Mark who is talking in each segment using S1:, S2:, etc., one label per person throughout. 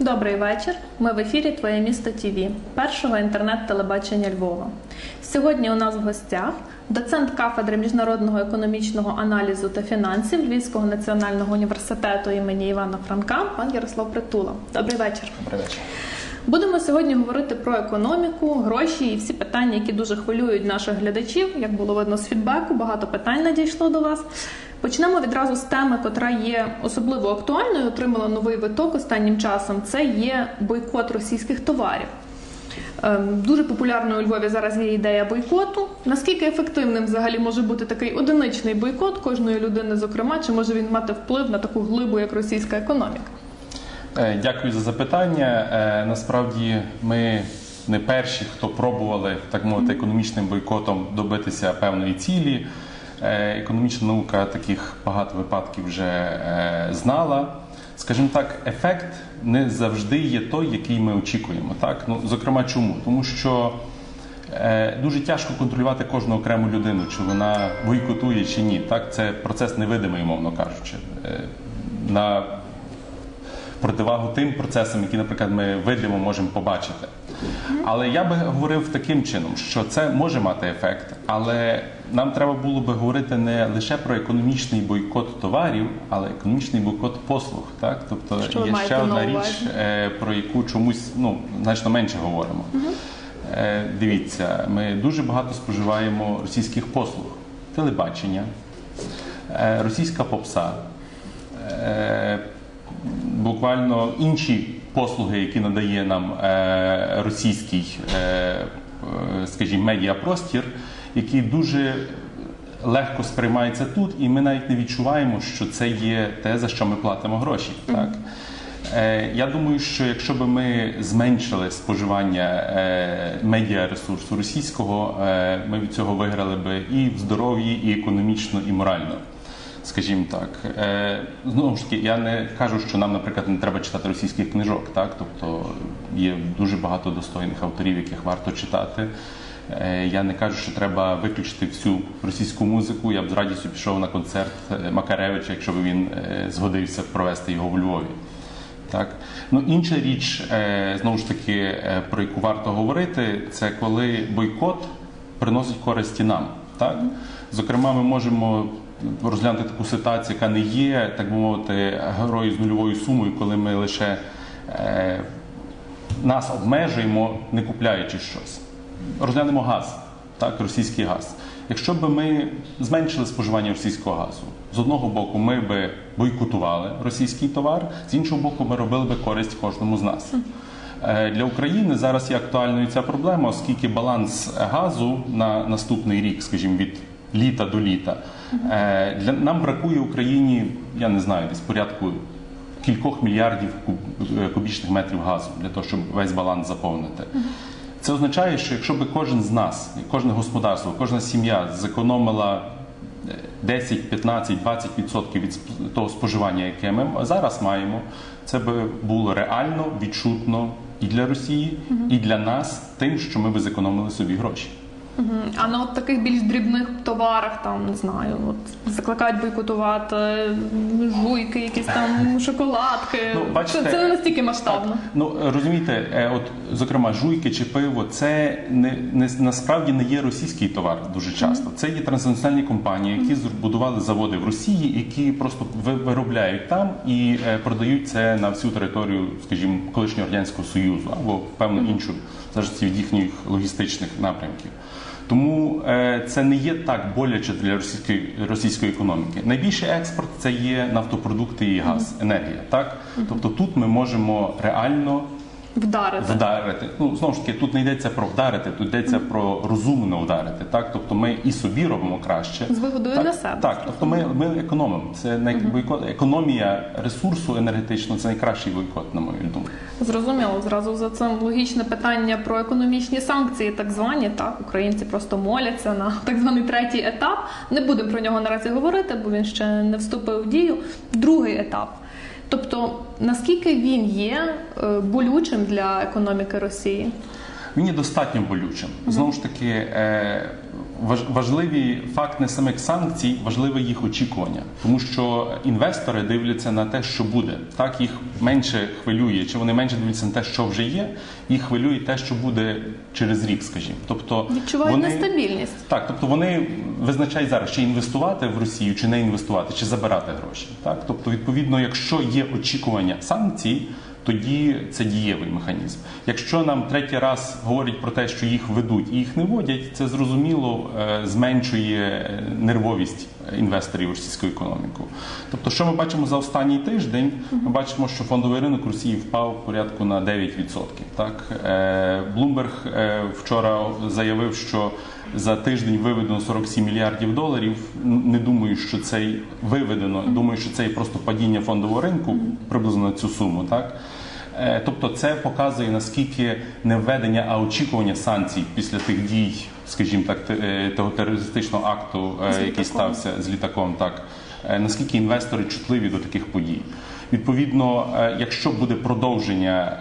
S1: Добрий вечір. Ми в ефірі Твоє місто ТІВІ, першого інтернет-телебачення Львова. Сьогодні у нас в гостях доцент кафедри міжнародного економічного аналізу та фінансів Львівського національного університету імені Івана Франка, пан Ярослав Притула. Добрий вечір.
S2: Добрий вечір.
S1: Будемо сьогодні говорити про економіку, гроші і всі питання, які дуже хвилюють наших глядачів. Як було видно з фідбеку, багато питань надійшло до вас. Почнемо відразу з теми, котра є особливо актуальною, отримала новий виток останнім часом. Це є бойкот російських товарів. Ем, Дуже популярною у Львові зараз є ідея бойкоту. Наскільки ефективним взагалі може бути такий одиничний бойкот кожної людини, зокрема, чи може він мати вплив на таку глибу, як російська економіка?
S2: Е, Дякую за запитання. Е, Насправді ми не перші, хто пробували так мовити економічним бойкотом добитися певної цілі. Е, Економічна наука таких багато випадків вже е, знала. Скажімо так, ефект не завжди є той, який ми очікуємо. Так, ну зокрема, чому? Тому що е, дуже тяжко контролювати кожну окрему людину, чи вона бойкотує чи ні. Так, це процес невидимий, мовно кажучи. На противагу тим процесам, які, наприклад, ми видимо можемо побачити. Але я би говорив таким чином, що це може мати ефект, але нам треба було би говорити не лише про економічний бойкот товарів, але економічний бойкот послуг. Так, тобто
S1: Що
S2: є ще одна річ, е, про яку чомусь ну значно менше говоримо. Е, Дивіться, ми дуже багато споживаємо російських послуг, телебачення, е, російська попса. Буквально інші послуги, які надає нам е, російський, е, е, скажімо, медіапростір, який дуже легко сприймається тут, і ми навіть не відчуваємо, що це є те, за що ми платимо гроші. Так? Я думаю, що якщо б ми зменшили споживання медіаресурсу російського, ми від цього виграли би і в здоров'ї, і економічно, і морально. Скажімо так, Е, знову ж таки, я не кажу, що нам, наприклад, не треба читати російських книжок, так тобто є дуже багато достойних авторів, яких варто читати. Е, Я не кажу, що треба виключити всю російську музику. Я б з радістю пішов на концерт е, Макаревича, якщо б він згодився провести його в Львові. Так ну інша річ, знову ж таки, про яку варто говорити, це коли бойкот приносить користі нам. Так, зокрема, ми можемо розглянути таку ситуацію, яка не є, так би мовити, герою з нульовою сумою, коли ми лише е, нас обмежуємо, не купляючи щось. Розглянемо газ, так, російський газ. Якщо б ми зменшили споживання російського газу, з одного боку, ми би бойкотували російський товар, з іншого боку, ми робили би користь кожному з нас. Е, Для України зараз є актуальною ця проблема, оскільки баланс газу на наступний рік, скажімо, від літа до літа, е, для нам бракує Україні, я не знаю, десь порядку кількох мільярдів куб- е, кубічних метрів газу для того, щоб весь баланс заповнити. Це означає, що якщо би кожен з нас, кожне господарство, кожна сім'я зекономила е, 10, 15, 20% від того споживання, яке ми зараз маємо, це би було реально, відчутно і для Росії, і для нас тим, що ми би зекономили собі гроші.
S1: А на от таких більш дрібних товарах, там не знаю, от закликають бойкотувати жуйки, якісь там шоколадки.
S2: Ну, бачите,
S1: це, це не настільки масштабно.
S2: Так. Ну розумієте, е, от зокрема, жуйки чи пиво, це не, не насправді не є російський товар дуже часто. Це є транснаціональні компанії, які збудували заводи в Росії, які просто ви- виробляють там і е, продають це на всю територію, скажімо, колишнього радянського союзу або певну іншу в від їхніх логістичних напрямків. Тому е, це не є так боляче для російської російської економіки. Найбільший експорт це є нафтопродукти і газ, енергія. Так, тобто тут ми можемо реально
S1: Вдарити.
S2: вдарити. Ну знову ж таки, тут не йдеться про вдарити, тут йдеться про розумно вдарити. Так, тобто ми і собі робимо краще
S1: З вигодою
S2: так,
S1: для себе.
S2: Так, тобто ми, ми економимо. Це най... бойкот, економія ресурсу енергетичного це найкращий бойкот, на мою думку.
S1: Зрозуміло, зразу за цим логічне питання про економічні санкції, так звані. Так, українці просто моляться на так званий третій етап. Не будемо про нього наразі говорити, бо він ще не вступив в дію. Другий етап. Тобто, наскільки він є е, болючим для економіки Росії?
S2: Він є достатньо болючим. Знову ж таки, е, важливий факт не самих санкцій, важливе їх очікування, тому що інвестори дивляться на те, що буде. Так їх менше хвилює, чи вони менше дивляться на те, що вже є, їх хвилює те, що буде через рік, скажімо. Тобто
S1: Відчувають
S2: вони...
S1: нестабільність.
S2: Так, тобто вони визначають зараз, чи інвестувати в Росію, чи не інвестувати, чи забирати гроші. Так, тобто, відповідно, якщо є очікування санкцій, тоді це дієвий механізм. Якщо нам третій раз говорять про те, що їх ведуть і їх не водять, це зрозуміло е, зменшує е, нервовість інвесторів у російську економіку. Тобто, що ми бачимо за останній тиждень? Ми бачимо, що фондовий ринок Росії впав порядку на 9%. Так Е, е, вчора заявив, що за тиждень виведено 47 мільярдів доларів. Не думаю, що це виведено. Думаю, що це просто падіння фондового ринку приблизно на цю суму. Так. Е, Тобто це показує наскільки не введення, а очікування санкцій після тих дій, скажімо так, е, того терористичного акту, е,
S1: З
S2: який
S1: літаком.
S2: стався з літаком, так наскільки інвестори чутливі до таких подій. Відповідно, якщо буде продовження,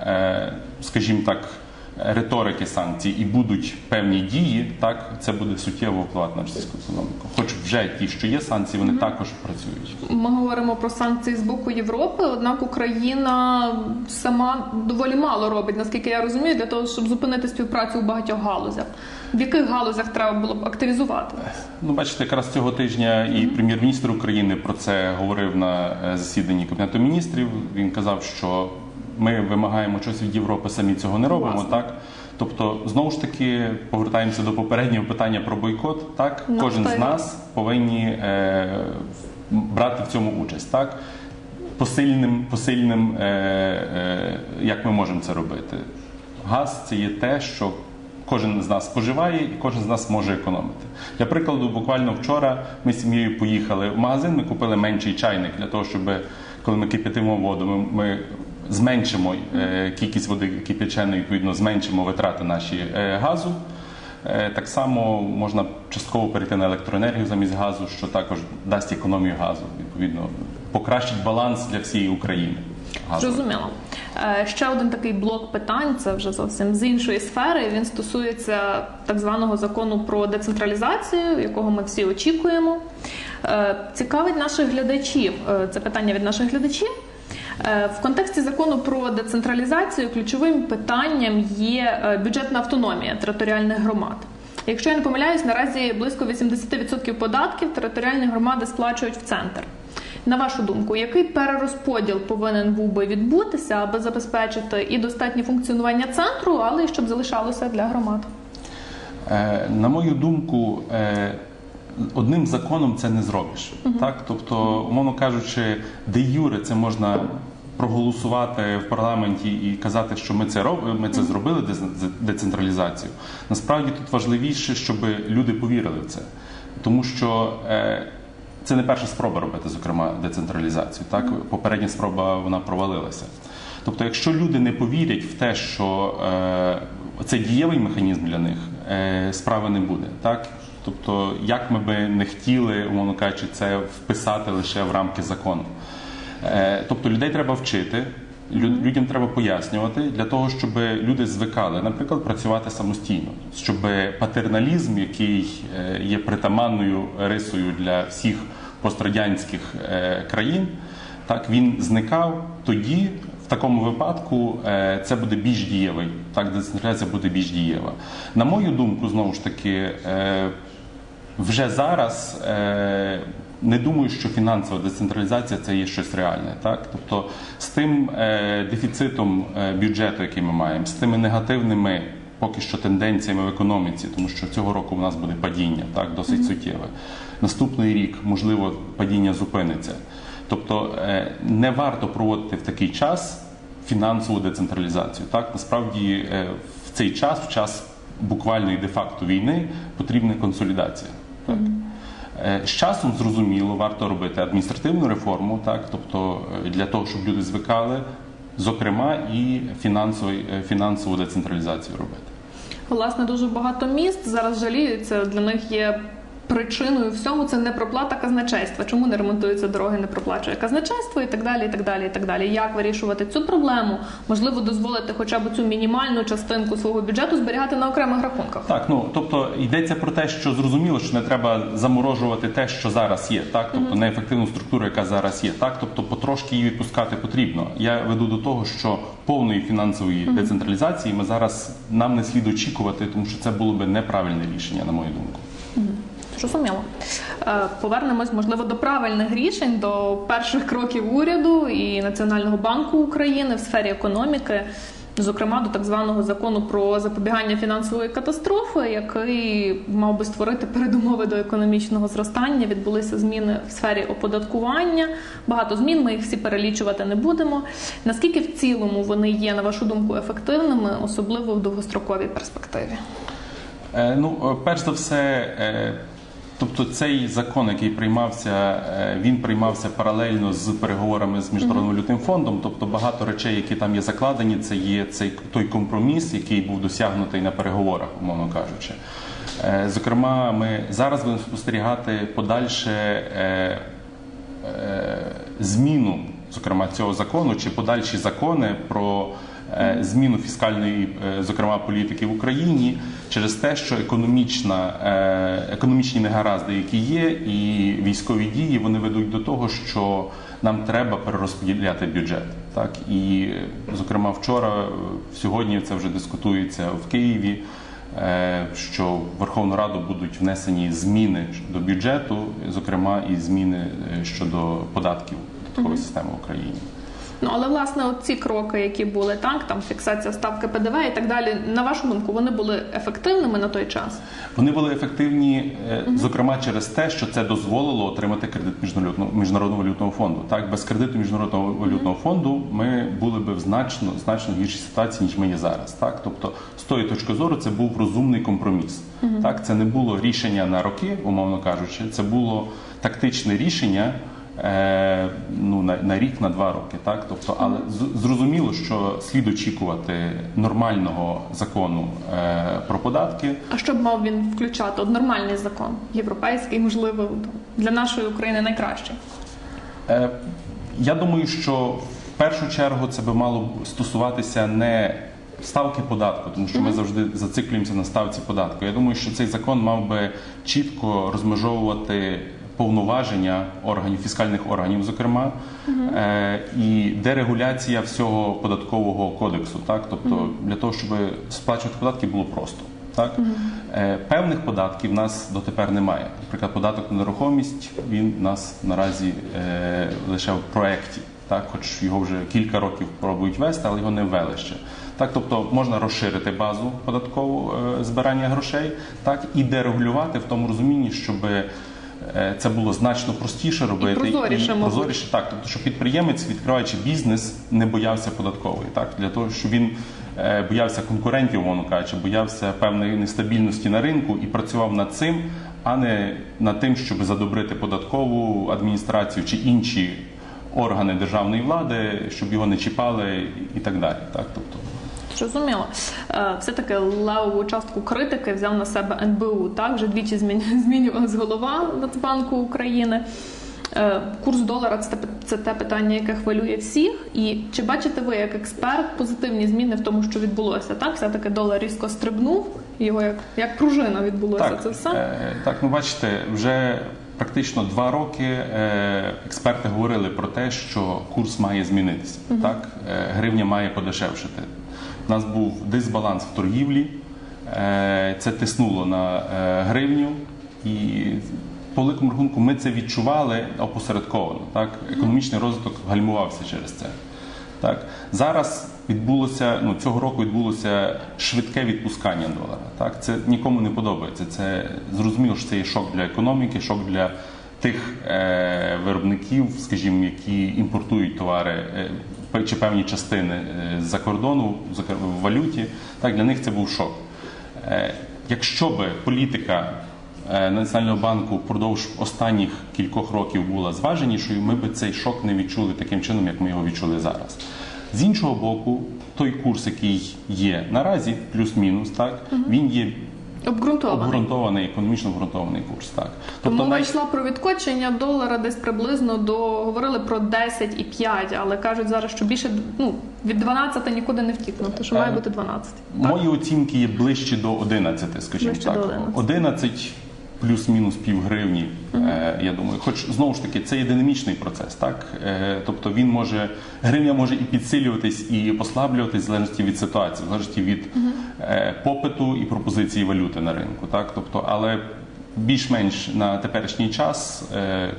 S2: скажімо так, риторики санкцій і будуть певні дії, так це буде суттєво впливати на російську економіку. Хоч вже ті, що є санкції, вони також працюють.
S1: Ми говоримо про санкції з боку Європи, однак Україна сама доволі мало робить, наскільки я розумію, для того, щоб зупинити співпрацю у багатьох галузях. В яких галузях треба було б активізувати?
S2: Ну, бачите, якраз цього тижня і прем'єр-міністр України про це говорив на е, засіданні Кабінету міністрів. Він казав, що ми вимагаємо щось від Європи, самі цього не робимо.
S1: Власне.
S2: Так, тобто, знову ж таки, повертаємося до попереднього питання про бойкот. Так,
S1: Ну,
S2: кожен з нас повинні е, брати в цьому участь. Так, посильним, посильним, е, е, як ми можемо це робити. Газ це є те, що кожен з нас споживає і кожен з нас може економити. Для прикладу, буквально вчора ми з сім'єю поїхали в магазин, ми купили менший чайник для того, щоб коли ми кип'ятимо воду, ми, ми зменшимо е, кількість води кип'яченої, відповідно, зменшимо витрати наші е, газу. Е, Так само можна частково перейти на електроенергію замість газу, що також дасть економію газу. Відповідно, покращить баланс для всієї України.
S1: Зрозуміло. Ще один такий блок питань, це вже зовсім з іншої сфери. Він стосується так званого закону про децентралізацію, якого ми всі очікуємо. Цікавить наших глядачів. Це питання від наших глядачів. Е, В контексті закону про децентралізацію ключовим питанням є е, бюджетна автономія територіальних громад. Якщо я не помиляюсь, наразі близько 80% податків територіальні громади сплачують в центр. На вашу думку, який перерозподіл повинен був би відбутися, аби забезпечити і достатнє функціонування центру, але й щоб залишалося для громад?
S2: Е, На мою думку, одним законом це не зробиш. Так? Тобто, умовно кажучи, де юре це можна проголосувати в парламенті і казати, що ми це робимо, ми це зробили децентралізацію. Насправді тут важливіше, щоб люди повірили в це. Тому що е, це не перша спроба робити, зокрема, децентралізацію. Так? Попередня спроба вона провалилася. Тобто, якщо люди не повірять в те, що е, це дієвий механізм для них, е, справи не буде. Так? Тобто, як ми би не хотіли, умовно кажучи, це вписати лише в рамки закону. Е, тобто людей треба вчити, людям треба пояснювати для того, щоб люди звикали, наприклад, працювати самостійно, щоб патерналізм, який е, є притаманною рисою для всіх пострадянських е, країн, так він зникав тоді. В такому випадку це буде більш дієвий. Так, децентралізація буде більш дієва. На мою думку, знову ж таки, вже зараз е, не думаю, що фінансова децентралізація це є щось реальне. Так? Тобто з тим е, дефіцитом е, бюджету, який ми маємо, з тими негативними поки що тенденціями в економіці, тому що цього року у нас буде падіння, так, досить суттєве. Наступний рік, можливо, падіння зупиниться. Тобто е, не варто проводити в такий час фінансову децентралізацію. Так, насправді е, в цей час, в час буквальної де-факто війни, потрібна консолідація. Так. Е, З часом зрозуміло, варто робити адміністративну реформу, так, тобто е, для того, щоб люди звикали, зокрема, і е, фінансову децентралізацію робити.
S1: Власне, дуже багато міст зараз жаліються. Для них є причиною всьому це не проплата казначейства. Чому не ремонтуються дороги, не проплачує казначейство і так далі, і так далі, і так далі. Як вирішувати цю проблему? Можливо, дозволити хоча б цю мінімальну частинку свого бюджету зберігати на окремих рахунках.
S2: Так, ну тобто йдеться про те, що зрозуміло, що не треба заморожувати те, що зараз є, так тобто неефективну структуру, яка зараз є, так тобто потрошки її відпускати потрібно. Я веду до того, що повної фінансової децентралізації ми зараз нам не слід очікувати, тому що це було би неправильне рішення, на мою думку.
S1: Зрозуміло. Е, Повернемось, можливо, до правильних рішень, до перших кроків уряду і Національного банку України в сфері економіки, зокрема до так званого закону про запобігання фінансової катастрофи, який мав би створити передумови до економічного зростання. Відбулися зміни в сфері оподаткування. Багато змін. Ми їх всі перелічувати не будемо. Наскільки в цілому вони є, на вашу думку, ефективними, особливо в довгостроковій перспективі?
S2: Е, Ну, е, перш за все, тобто цей закон, який приймався, е, він приймався паралельно з переговорами з міжнародним валютним фондом. Тобто багато речей, які там є закладені, це є цей той компроміс, який був досягнутий на переговорах, умовно кажучи. Е, Зокрема, ми зараз будемо спостерігати подальше. е, зміну, зокрема цього закону, чи подальші закони про зміну фіскальної, зокрема, політики в Україні через те, що економічна, е, економічні негаразди, які є, і військові дії, вони ведуть до того, що нам треба перерозподіляти бюджет. Так і, зокрема, вчора, е, сьогодні це вже дискутується в Києві е, що в Верховну Раду будуть внесені зміни до бюджету, зокрема і зміни щодо податків податкової системи в Україні.
S1: Ну але власне ці кроки, які були так, там фіксація ставки ПДВ і так далі. На вашу думку, вони були ефективними на той час?
S2: Вони були ефективні, е, зокрема через те, що це дозволило отримати кредит міжнародного міжнародного валютного фонду. Так, без кредиту міжнародного валютного фонду ми були б в значно значно гіршій ситуації, ніж ми є зараз. Так, тобто, з тої точки зору, це був розумний компроміс. Так, це не було рішення на роки, умовно кажучи, це було тактичне рішення. Е, ну на, на рік, на два роки, так тобто, але зрозуміло, що слід очікувати нормального закону е, про податки,
S1: А що б мав він включати? От нормальний закон, європейський, можливо, для нашої України найкращий.
S2: Е, Я думаю, що в першу чергу це би мало стосуватися не ставки податку, тому що ми завжди зациклюємося на ставці податку. Я думаю, що цей закон мав би чітко розмежовувати повноваження органів фіскальних органів, зокрема, е, і дерегуляція всього податкового кодексу. Так, тобто для того, щоб сплачувати податки, було просто. Так Е, певних податків в нас дотепер немає. Наприклад, податок на нерухомість він в нас наразі е, лише в проєкті. Так, хоч його вже кілька років пробують вести, але його не ввели ще. Так, тобто можна розширити базу податкову е, збирання грошей, так і дерегулювати в тому розумінні, щоб це було значно простіше робити
S1: прозоріше, мабуть.
S2: прозоріше так, тобто, щоб підприємець, відкриваючи бізнес, не боявся податкової, так для того, щоб він е, боявся конкурентів, умовно кажучи, боявся певної нестабільності на ринку і працював над цим, а не над тим, щоб задобрити податкову адміністрацію чи інші органи державної влади, щоб його не чіпали і так далі. Так, тобто.
S1: Зрозуміло. Е, Все-таки левову частку критики взяв на себе НБУ. Так, вже двічі зміню- змінювалась голова Нацбанку України. Е, Курс долара це, те- питання, яке хвилює всіх. І чи бачите ви як експерт позитивні зміни в тому, що відбулося? Так, все-таки долар різко стрибнув, його як, як пружина відбулося
S2: Так,
S1: це все.
S2: е, так, ну бачите, вже практично два роки експерти говорили про те, що курс має змінитися. Так, Е, гривня має подешевшити. У нас був дисбаланс в торгівлі, е, це тиснуло на е, гривню, і по великому рахунку ми це відчували опосередковано. Так, економічний розвиток гальмувався через це. Так зараз відбулося ну цього року відбулося швидке відпускання долара. Так це нікому не подобається. Це зрозуміло, що це є шок для економіки, шок для тих е, виробників, скажімо, які імпортують товари е, чи певні частини е, з-за кордону в валюті. Так для них це був шок. Е, якщо би політика е, Національного банку впродовж останніх кількох років була зваженішою, ми би цей шок не відчули таким чином, як ми його відчули зараз. З іншого боку, той курс, який є наразі, плюс-мінус, так він є
S1: Обґрунтований.
S2: обґрунтований, економічно обґрунтований курс. Так.
S1: Тобто мова йшла про відкочення долара десь приблизно до говорили про 10,5, але кажуть зараз, що більше ну від 12 нікуди не втікнути, що має
S2: Е,
S1: бути 12. Так?
S2: Мої оцінки є ближче до 11, скажімо
S1: Ближче
S2: так.
S1: до 11.
S2: 11 плюс-мінус пів гривні, е, я думаю. Хоч знову ж таки, це є динамічний процес, так? Е, тобто він може, гривня може і підсилюватись, і послаблюватись в залежності від ситуації, в залежності від е, попиту і пропозиції валюти на ринку. Так? Тобто, але більш-менш на теперішній час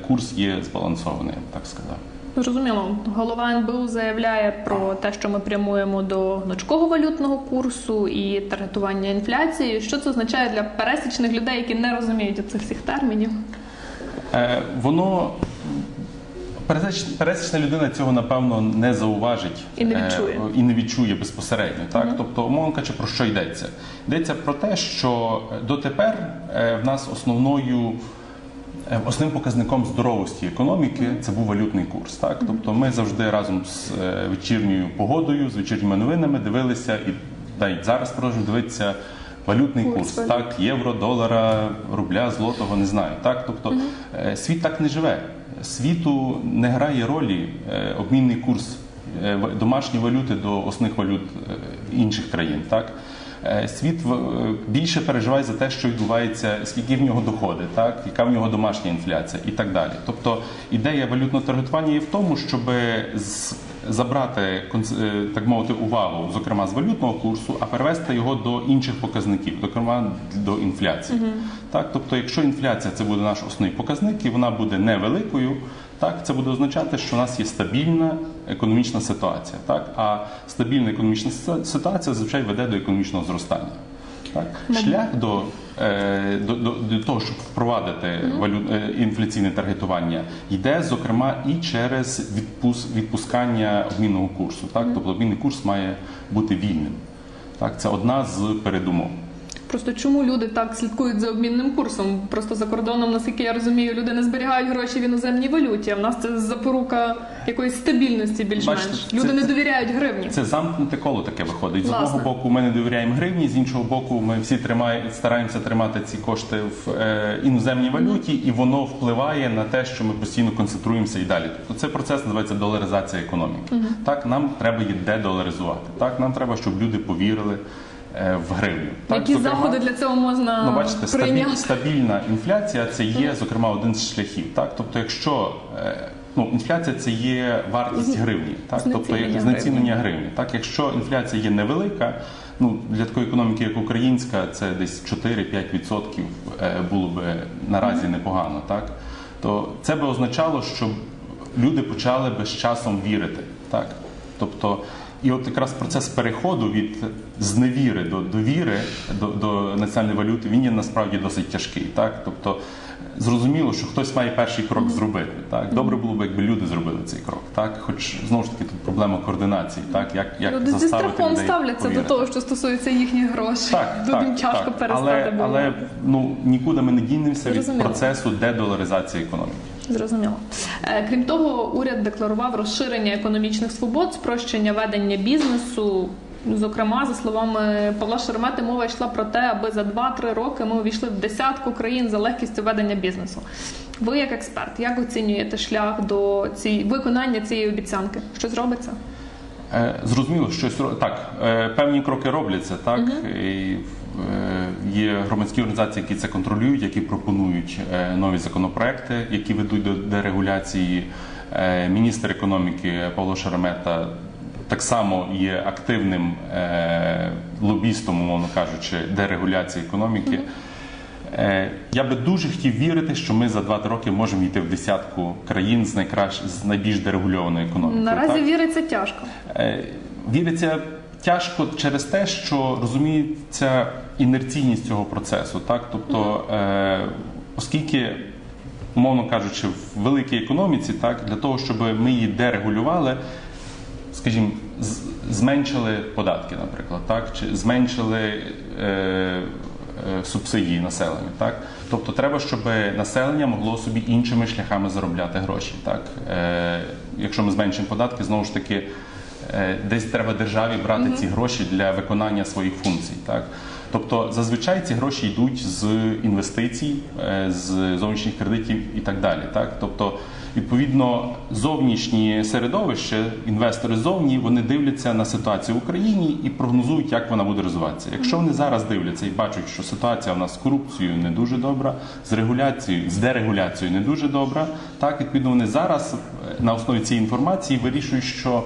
S2: курс є збалансований, так сказав.
S1: Зрозуміло, голова НБУ заявляє про те, що ми прямуємо до гнучкого валютного курсу і таргетування інфляції. Що це означає для пересічних людей, які не розуміють цих всіх термінів?
S2: Е, воно пересічна людина цього напевно не зауважить
S1: І не
S2: е,
S1: відчує.
S2: і не відчує безпосередньо. Так, тобто, умовно кажучи, про що йдеться? Йдеться про те, що дотепер е, в нас основною. Е, Основним показником здоровості економіки це був валютний курс. Так, тобто ми завжди разом з е, вечірньою погодою, з вечірніми новинами дивилися і навіть зараз продовжуємо дивитися валютний
S1: Курс
S2: курс.
S1: валют.
S2: Так, євро, долара, рубля, злотого, не знаю. Так, тобто е, світ так не живе. Світу не грає ролі обмінний курс домашньої валюти до основних валют інших країн. Так. Е, Світ е, більше переживає за те, що відбувається, скільки в нього доходи, так, яка в нього домашня інфляція і так далі. Тобто ідея валютного таргетування є в тому, щоб забрати е, так мовити увагу, зокрема з валютного курсу, а перевести його до інших показників, зокрема до інфляції. Так, тобто, якщо інфляція це буде наш основний показник, і вона буде невеликою, так це буде означати, що у нас є стабільна економічна ситуація. Так, а стабільна економічна ситуація зазвичай веде до економічного зростання. Так, шлях до, е, до, до, до того, щоб впровадити валют, е, інфляційне таргетування, йде зокрема і через відпус, відпускання обмінного курсу. Так, тобто обмінний курс має бути вільним. Так, це одна з передумов.
S1: Просто чому люди так слідкують за обмінним курсом? Просто за кордоном, наскільки я розумію, люди не зберігають гроші в іноземній валюті. А в нас це запорука якоїсь стабільності більш-менш.
S2: Бачите, це-
S1: Люди не довіряють гривні.
S2: Це замкнуте коло таке виходить. З
S1: Власне.
S2: одного боку, ми не довіряємо гривні, з іншого боку, ми всі тримає, стараємося тримати ці кошти в е, іноземній валюті, і воно впливає на те, що ми постійно концентруємося і далі. Тобто цей процес називається доларизація економіки. Так, нам треба її дедоларизувати. Так, нам треба, щоб люди повірили в гривню. Так,
S1: Які
S2: зокрема,
S1: заходи для цього можна
S2: Ну, бачите, стабіль,
S1: прийняти?
S2: стабільна інфляція це є, зокрема, один з шляхів. Так? Тобто, якщо е, ну, інфляція це є вартість гривні, так? тобто
S1: Знецінення
S2: гривні. Так? Якщо інфляція є невелика, ну, для такої економіки, як українська, це десь 4-5% е, було б наразі непогано. Так? То це би означало, що люди почали би з часом вірити. Так? Тобто, і от якраз процес переходу від зневіри до довіри до, до національної валюти він є насправді досить тяжкий. Так? Тобто, зрозуміло, що хтось має перший крок зробити. Так? Добре було б, якби люди зробили цей крок. Так? Хоч знову ж таки тут проблема координації, так? як, як
S1: Люди зі страхом
S2: людей
S1: ставляться до того, що стосується їхніх грошей.
S2: Так,
S1: Тут
S2: так,
S1: тяжко
S2: так.
S1: перестати
S2: але,
S1: було.
S2: але ну нікуди ми не дінемося від процесу дедоларизації економіки.
S1: Зрозуміло. Е, Крім того, уряд декларував розширення економічних свобод, спрощення ведення бізнесу. Зокрема, за словами Павла Шеремета, мова йшла про те, аби за 2-3 роки ми увійшли в десятку країн за легкістю ведення бізнесу. Ви, як експерт, як оцінюєте шлях до цієї виконання цієї обіцянки? Що зробиться?
S2: Е, Зрозуміло, щось так, е, певні кроки робляться, так і е, є громадські організації, які це контролюють, які пропонують е, нові законопроекти, які ведуть до дерегуляції. Е, Міністр економіки Павло Шеремета так само є активним е, лобістом, умовно кажучи, дерегуляції економіки. Е, Я би дуже хотів вірити, що ми за 2 роки можемо йти в десятку країн з найкращ з найбільш дерегульованою економікою.
S1: Наразі
S2: так?
S1: віриться тяжко.
S2: Е, Віриться тяжко через те, що розуміється інерційність цього процесу. Так? Тобто, е, оскільки, умовно кажучи, в великій економіці, так, для того, щоб ми її дерегулювали, скажімо, зменшили податки, наприклад, так? чи зменшили е, е, субсидії населенню. Так? Тобто треба, щоб населення могло собі іншими шляхами заробляти гроші. Так? Е, якщо ми зменшимо податки, знову ж таки, е, десь треба державі брати ці гроші для виконання своїх функцій. Так? Тобто зазвичай ці гроші йдуть з інвестицій, е, з зовнішніх кредитів і так далі. Так? Тобто, відповідно, зовнішнє середовище, інвестори зовні, вони дивляться на ситуацію в Україні і прогнозують, як вона буде розвиватися. Якщо вони зараз дивляться і бачать, що ситуація у нас з корупцією не дуже добра, з регуляцією, з дерегуляцією не дуже добра, так відповідно вони зараз е, на основі цієї інформації вирішують, що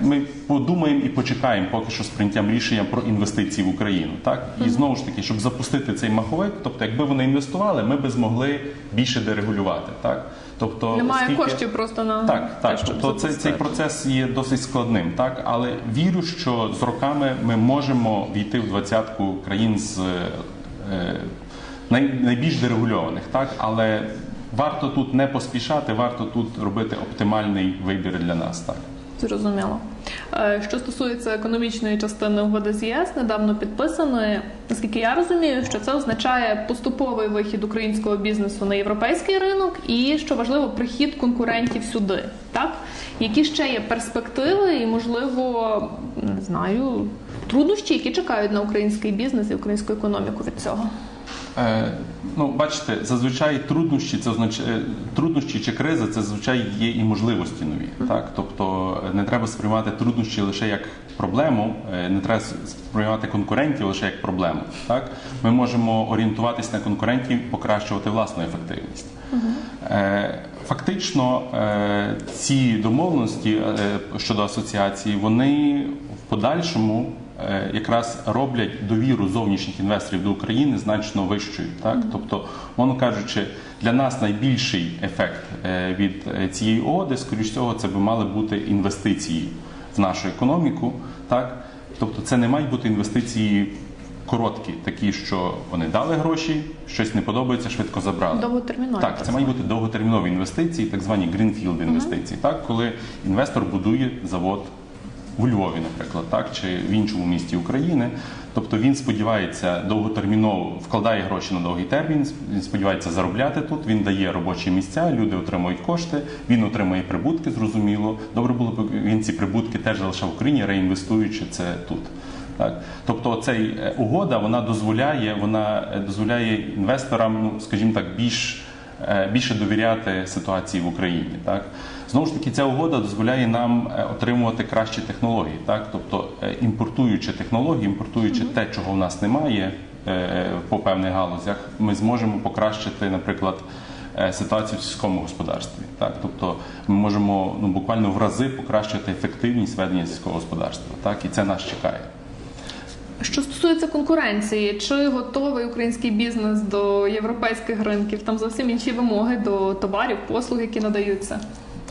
S2: Ми подумаємо і почекаємо поки що з прийняттям рішення про інвестиції в Україну. Так і знову ж таки, щоб запустити цей маховик, тобто, якби вони інвестували, ми би змогли більше дерегулювати. Так, тобто
S1: Немає
S2: оскільки-
S1: коштів просто на
S2: так,
S1: те, щоб
S2: Тобто цей, цей процес є досить складним, так але вірю, що з роками ми можемо війти в двадцятку країн з е, найбільш дерегульованих, так але варто тут не поспішати, варто тут робити оптимальний вибір для нас. Так.
S1: Зрозуміло. Е, Що стосується економічної частини угоди з ЄС, недавно підписаної, наскільки я розумію, що це означає поступовий вихід українського бізнесу на європейський ринок і, що важливо, прихід конкурентів сюди. Так? Які ще є перспективи і, можливо, не знаю, труднощі, які чекають на український бізнес і українську економіку від цього?
S2: Е, ну, бачите, зазвичай труднощі це означає труднощі чи криза, це зазвичай є і можливості нові. Так, тобто е, не треба сприймати труднощі лише як проблему, е, не треба сприймати конкурентів лише як проблему. Так, ми можемо орієнтуватись на конкурентів, покращувати власну ефективність. Е, Фактично, е, ці домовленості е, щодо асоціації, вони в подальшому е, якраз роблять довіру зовнішніх інвесторів до України значно вищою. Так? Тобто, воно кажучи, для нас найбільший ефект е, від е, цієї угоди, скоріш всього, це би мали бути інвестиції в нашу економіку. Так? Тобто, це не мають бути інвестиції короткі, такі, що вони дали гроші, щось не подобається, швидко забрали.
S1: Довготермінові.
S2: Так, це мають бути довготермінові інвестиції, так звані greenfield інвестиції. Так, коли інвестор будує завод у Львові, наприклад, так чи в іншому місті України. Тобто він сподівається довготерміново вкладає гроші на довгий термін. Він сподівається заробляти тут. Він дає робочі місця, люди отримують кошти, він отримує прибутки. Зрозуміло. Добре було б він ці прибутки теж залишав в Україні, реінвестуючи це тут. Так, тобто цей е, угода вона дозволяє, вона е, дозволяє інвесторам, ну скажімо так, більш е, більше довіряти ситуації в Україні. Так знову ж таки, ця угода дозволяє нам е, отримувати кращі технології. Так, тобто е, імпортуючи технології, імпортуючи те, чого в нас немає е, по певних галузях, ми зможемо покращити, наприклад. Ситуацію в сільському господарстві, так тобто ми можемо ну буквально в рази покращити ефективність ведення сільського господарства, так і це нас чекає.
S1: Що стосується конкуренції, чи готовий український бізнес до європейських ринків? Там зовсім інші вимоги до товарів, послуг, які надаються.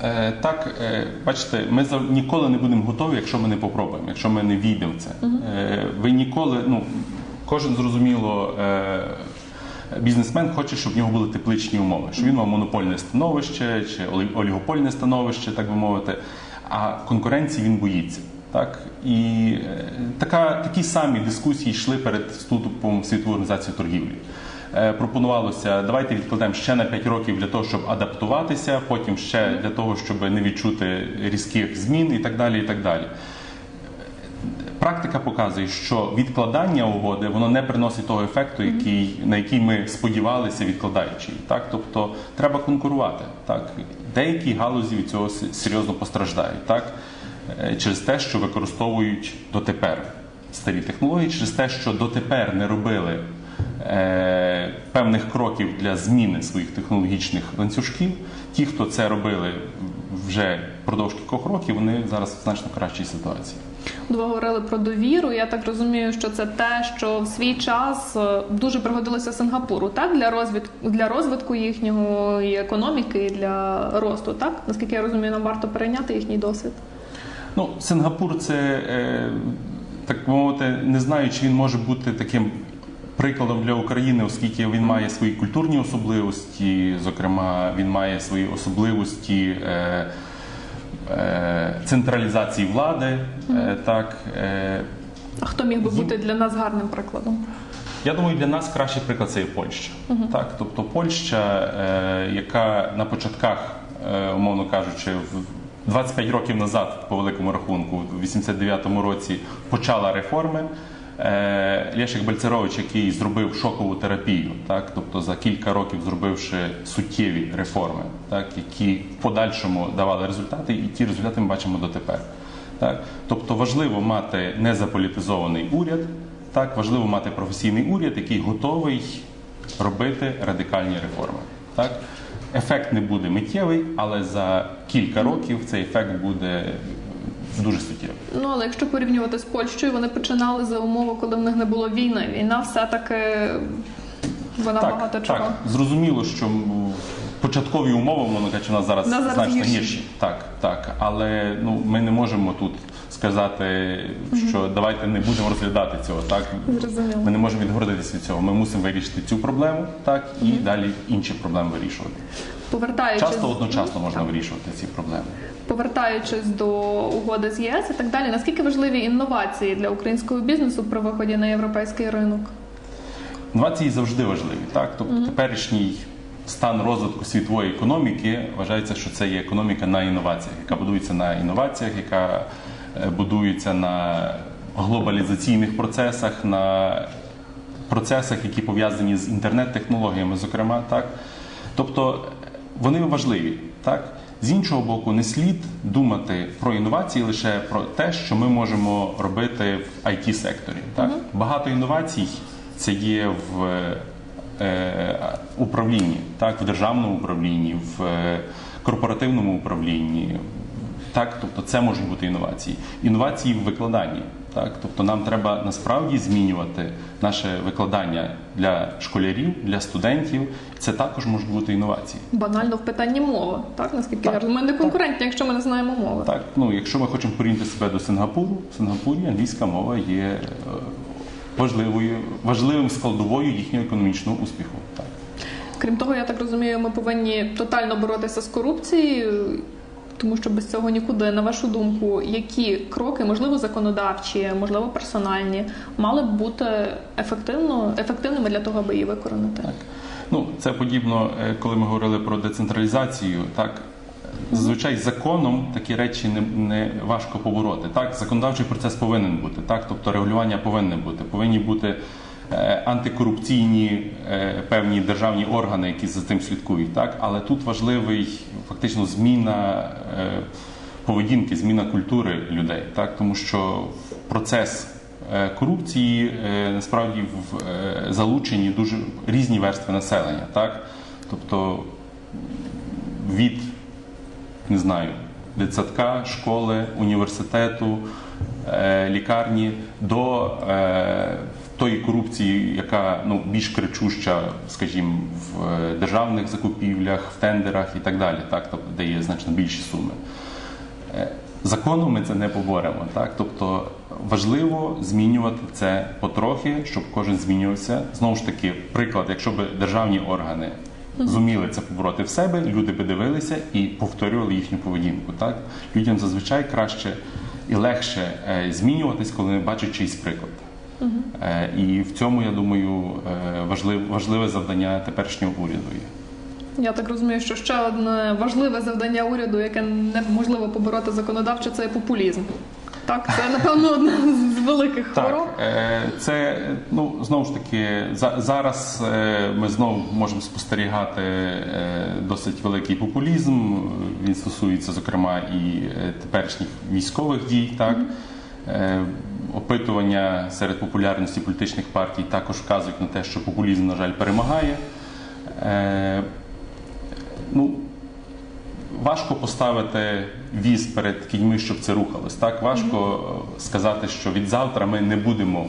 S2: Е, так, е, бачите, ми ніколи не будемо готові, якщо ми не попробуємо, якщо ми не війдемо в це. Е, ви ніколи, ну кожен зрозуміло. Бізнесмен хоче, щоб в нього були тепличні умови, щоб він мав монопольне становище чи олігопольне становище, так би мовити. А конкуренції він боїться. Так і така такі самі дискусії йшли перед вступом в світову організацію торгівлі. Е, Пропонувалося, давайте відкладемо ще на 5 років для того, щоб адаптуватися, потім ще для того, щоб не відчути різких змін і так далі. І так далі. Практика показує, що відкладання угоди воно не приносить того ефекту, який, на який ми сподівалися, відкладаючи. Так? Тобто треба конкурувати. Так? Деякі галузі від цього серйозно постраждають. Так? Е, Через те, що використовують дотепер старі технології, через те, що дотепер не робили певних кроків для зміни своїх технологічних ланцюжків. Ті, хто це робили вже впродовж кількох років, вони зараз в значно кращій ситуації.
S1: Ви говорили про довіру. Я так розумію, що це те, що в свій час е, дуже пригодилося Сингапуру, так для розвитку для розвитку їхнього і економіки, і для росту. Так наскільки я розумію, нам варто перейняти їхній досвід.
S2: Ну, Сингапур це е, так би мовити, не знаю, чи він може бути таким прикладом для України, оскільки він має свої культурні особливості, зокрема, він має свої особливості. Е, е, Централізації влади, е, так е,
S1: А хто міг би бути для нас гарним прикладом?
S2: я думаю, для нас кращий приклад це є Польща. Так, тобто Польща, яка на початках, умовно кажучи, в 25 років назад, по великому рахунку, в 89-му році почала реформи. Е, Лешик Бальцерович, який зробив шокову терапію, так, тобто за кілька років зробивши суттєві реформи, так, які в подальшому давали результати, і ті результати ми бачимо дотепер. Так? Тобто важливо мати незаполітизований уряд, так, важливо мати професійний уряд, який готовий робити радикальні реформи. Так? Ефект не буде миттєвий, але за кілька років цей ефект буде дуже суттєвий.
S1: Ну але якщо порівнювати з Польщею, вони починали за умови, коли в них не було війни. Війна все-таки вона багато чого.
S2: так. Зрозуміло, що початкові умови, воно кажучи, у нас зараз,
S1: зараз
S2: значно
S1: гірші.
S2: гірші. Так, так. Але ну, ми не можемо тут сказати, що давайте не будемо розглядати цього. Так?
S1: Зрозуміло.
S2: Ми не можемо відгородитися від цього. Ми мусимо вирішити цю проблему, так, і далі інші проблеми вирішувати.
S1: Повертаючись,
S2: Часто одночасно можна вирішувати ці проблеми.
S1: Повертаючись до угоди з ЄС і так далі, наскільки важливі інновації для українського бізнесу при виході на європейський ринок?
S2: Інновації завжди важливі. Так? Тобто теперішній стан розвитку світової економіки вважається, що це є економіка на інноваціях, яка будується на інноваціях, яка е, будується на глобалізаційних процесах, на процесах, які пов'язані з інтернет-технологіями, зокрема, так. Тобто е, вони важливі, так. З іншого боку, не слід думати про інновації лише про те, що ми можемо робити в it секторі Так? Багато інновацій це є в е, управлінні, так, в державному управлінні, в е, корпоративному управлінні. Так, тобто це можуть бути інновації. Інновації в викладанні. Так, тобто нам треба насправді змінювати наше викладання для школярів, для студентів. Це також можуть бути інновації.
S1: Банально в питанні мови, так наскільки
S2: Так,
S1: я розумію. Ми не конкурентні, якщо ми не знаємо мови.
S2: Так, ну якщо ми хочемо порівняти себе до Сингапуру, в Сингапурі англійська мова є е, важливою, важливим складовою їхнього економічного успіху. Так.
S1: Крім того, я так розумію, ми повинні тотально боротися з корупцією, тому що без цього нікуди. На вашу думку, які кроки, можливо, законодавчі, можливо, персональні, мали б бути ефективно, ефективними для того, аби її викоренити?
S2: Так. Ну, це подібно, е, коли ми говорили про децентралізацію. Так, зазвичай законом такі речі не, не важко побороти. Так, законодавчий процес повинен бути. Так, тобто регулювання повинне бути. Повинні бути антикорупційні е, певні державні органи, які за цим слідкують. Так, але тут важливий фактично зміна. Е, Поведінки, зміна культури людей, так тому що процес е, корупції е, насправді в е, залучені дуже різні верстви населення, так тобто від не знаю, дитсадка, школи, університету, е, лікарні до е, тої корупції, яка ну, більш кричуща, скажімо, в е, державних закупівлях, в тендерах і так далі, так, тобто, де є значно більші суми. Е, Законом ми це не поборемо. Так? Тобто важливо змінювати це потрохи, щоб кожен змінювався. Знову ж таки, приклад, якщо б державні органи зуміли це побороти в себе, люди би дивилися і повторювали їхню поведінку. Так? Людям зазвичай краще і легше е, змінюватись, коли бачать чийсь приклад. Е, І в цьому, я думаю, е, важливе, завдання теперішнього уряду є.
S1: Я так розумію, що ще одне важливе завдання уряду, яке неможливо побороти законодавчо, це популізм. Так, це напевно одна з великих хвороб.
S2: Так, е, це ну знову ж таки за- зараз ми знову можемо спостерігати досить великий популізм. Він стосується, зокрема, і теперішніх військових дій. Так опитування серед популярності політичних партій також вказують на те, що популізм, на жаль, перемагає. Е, Ну, важко поставити віз перед кіньми, щоб це рухалось. Так важко сказати, що від завтра ми не будемо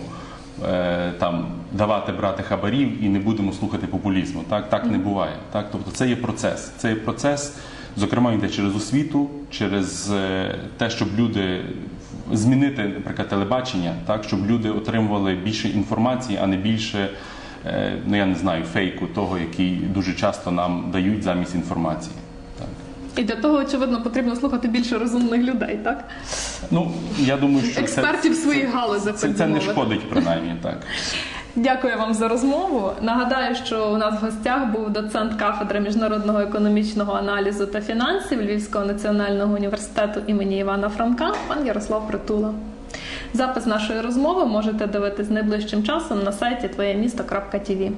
S2: е, там давати брати хабарів і не будемо слухати популізму. Так, так не буває. Так, тобто це є процес. Це є процес, зокрема, йде через освіту, через е, те, щоб люди змінити, наприклад, телебачення, так, щоб люди отримували більше інформації, а не більше. е, Ну, я не знаю, фейку того, який дуже часто нам дають замість інформації. Так.
S1: І для того, очевидно, потрібно слухати більше розумних людей, так?
S2: Ну, я думаю, що
S1: Експертів
S2: це,
S1: своїх галузей.
S2: це,
S1: так
S2: це не шкодить, принаймні так.
S1: Дякую вам за розмову. Нагадаю, що у нас в гостях був доцент кафедри міжнародного економічного аналізу та фінансів Львівського національного університету імені Івана Франка, пан Ярослав Притула. Запис нашої розмови можете дивитись найближчим часом на сайті твоємісто.тв.